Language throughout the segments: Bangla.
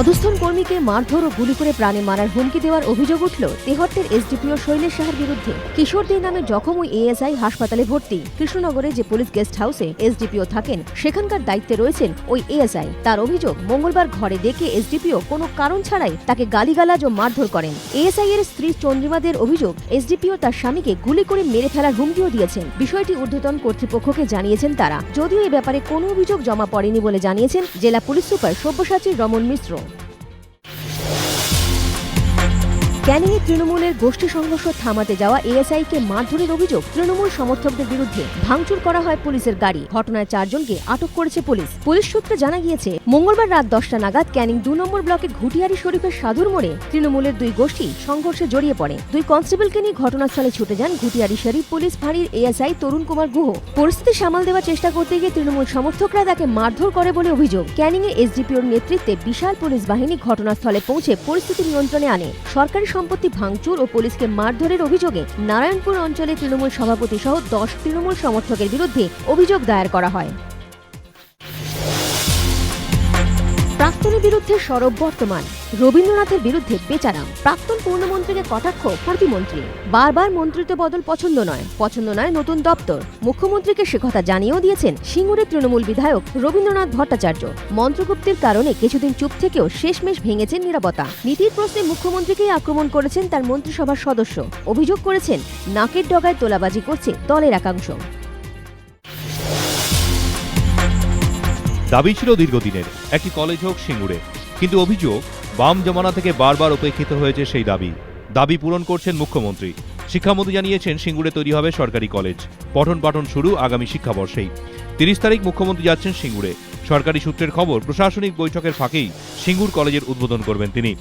অধস্থন কর্মীকে মারধর ও গুলি করে প্রাণে মারার হুমকি দেওয়ার অভিযোগ উঠল তেহট্টের এসডিপিও শৈলেশ সাহার বিরুদ্ধে। কিশোর দে নামে জখম ওই এএসআই হাসপাতালে ভর্তি। কৃষ্ণনগরে যে পুলিশ গেস্ট হাউসে এসডিপিও থাকেন, সেখানকার দায়িত্বে রয়েছেন ওই এএসআই। তার অভিযোগ, মঙ্গলবার ঘরে ডেকে এসডিপিও কোনো কারণ ছাড়াই তাকে গালিগালাজ ও মারধর করেন। এএসআই এর স্ত্রী চন্দ্রিমাদের অভিযোগ, এসডিপিও তার স্বামীকে গুলি করে মেরে ফেলার হুমকিও দিয়েছেন। বিষয়টি ঊর্ধ্বতন কর্তৃপক্ষকে জানিয়েছেন তারা। যদিও এ ব্যাপারে কোনো অভিযোগ জমা পড়েনি বলে জানিয়েছেন জেলা পুলিশ সুপার সব্যসাচী রমন মিশ্র। ক্যানিংয়ে তৃণমূলের গোষ্ঠী সংঘর্ষ থামাতে যাওয়া এএসআই কে মারধরের অভিযোগ তৃণমূল সমর্থকদের বিরুদ্ধে ভাঙচুর করা হয় পুলিশের গাড়ি। ঘটনায় চারজনকে আটক করেছে পুলিশ। পুলিশ সূত্রে জানা গিয়েছে, মঙ্গলবার রাত দশটা নাগাদ ক্যানিং দু নম্বর ব্লকের ঘুটিয়ারি শরীফের সাধুর মোড়ে তৃণমূলের দুই গোষ্ঠী সংঘর্ষে জড়িয়ে পড়ে। দুই কনস্টেবলকে নিয়ে ঘটনাস্থলে ছুটে যান ঘুটিয়ারি শরীফ পুলিশ ফাঁড়ির এএসআই তরুণ কুমার গুহ। পরিস্থিতি সামাল দেওয়ার চেষ্টা করতে গিয়ে তৃণমূল সমর্থকরা তাকে মারধর করে বলে অভিযোগ। ক্যানিংয়ে এসডিপিওর নেতৃত্বে বিশাল পুলিশ বাহিনী ঘটনাস্থলে পৌঁছে পরিস্থিতি নিয়ন্ত্রণে আনে। সরকারি সম্পত্তি ভাঙচুর ও পুলিশকে মারধরের অভিযোগে নারায়ণপুর অঞ্চলে তৃণমূল সভাপতি সহ দশ তৃণমূল সমর্থকের বিরুদ্ধে অভিযোগ দায়ের করা হয়। প্রাক্তনের বিরুদ্ধে সরব বর্তমান। রবীন্দ্রনাথের বিরুদ্ধে বেচারাম। প্রাক্তন পূর্ণমন্ত্রীকে কটাক্ষ প্রতিমন্ত্রী বারবার মন্ত্রিত্ব বদল পছন্দ নয়। পছন্দ নয় নতুন দপ্তর। মুখ্যমন্ত্রীকে সে কথা জানিয়েও দিয়েছেন সিঙ্গুরের তৃণমূল বিধায়ক রবীন্দ্রনাথ ভট্টাচার্য। মন্ত্রগুপ্তির কারণে কিছুদিন চুপ থেকেও শেষমেশ ভেঙেছেন নিরাপত্তা। নীতির প্রশ্নে মুখ্যমন্ত্রীকেই আক্রমণ করেছেন তার মন্ত্রিসভার সদস্য। অভিযোগ করেছেন, নাকের ডগায় তোলাবাজি করছে দলের একাংশ। দাবি ছিল দীর্ঘদিনের। একটি কলেজ হোক, সিঙ্গুরে। কিন্তু অভিযোগ, বাম জমানা থেকে বারবার উপেক্ষিত হয়েছে সেই দাবি। দাবি পূরণ করছেন মুখ্যমন্ত্রী। শিক্ষামন্ত্রী জানিয়েছেন, সিঙ্গুরে তৈরি হবে সরকারি কলেজ। পঠন পাঠন শুরু আগামী শিক্ষাবর্ষেই। তিরিশ তারিখ মুখ্যমন্ত্রী যাচ্ছেন সিঙ্গুরে। সরকারি সূত্রের খবর, প্রশাসনিক বৈঠকের ফাঁকেই সিঙ্গুর কলেজের উদ্বোধন করবেন তিনি।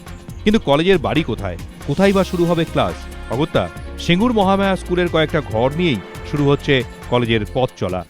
কিন্তু কলেজের বাড়ি কোথায়? কোথায় বা শুরু হবে ক্লাস? অগত্যা, সিঙ্গুর মহামায়া স্কুলের কয়েকটা ঘর নিয়েই শুরু হচ্ছে কলেজের পথ চলা।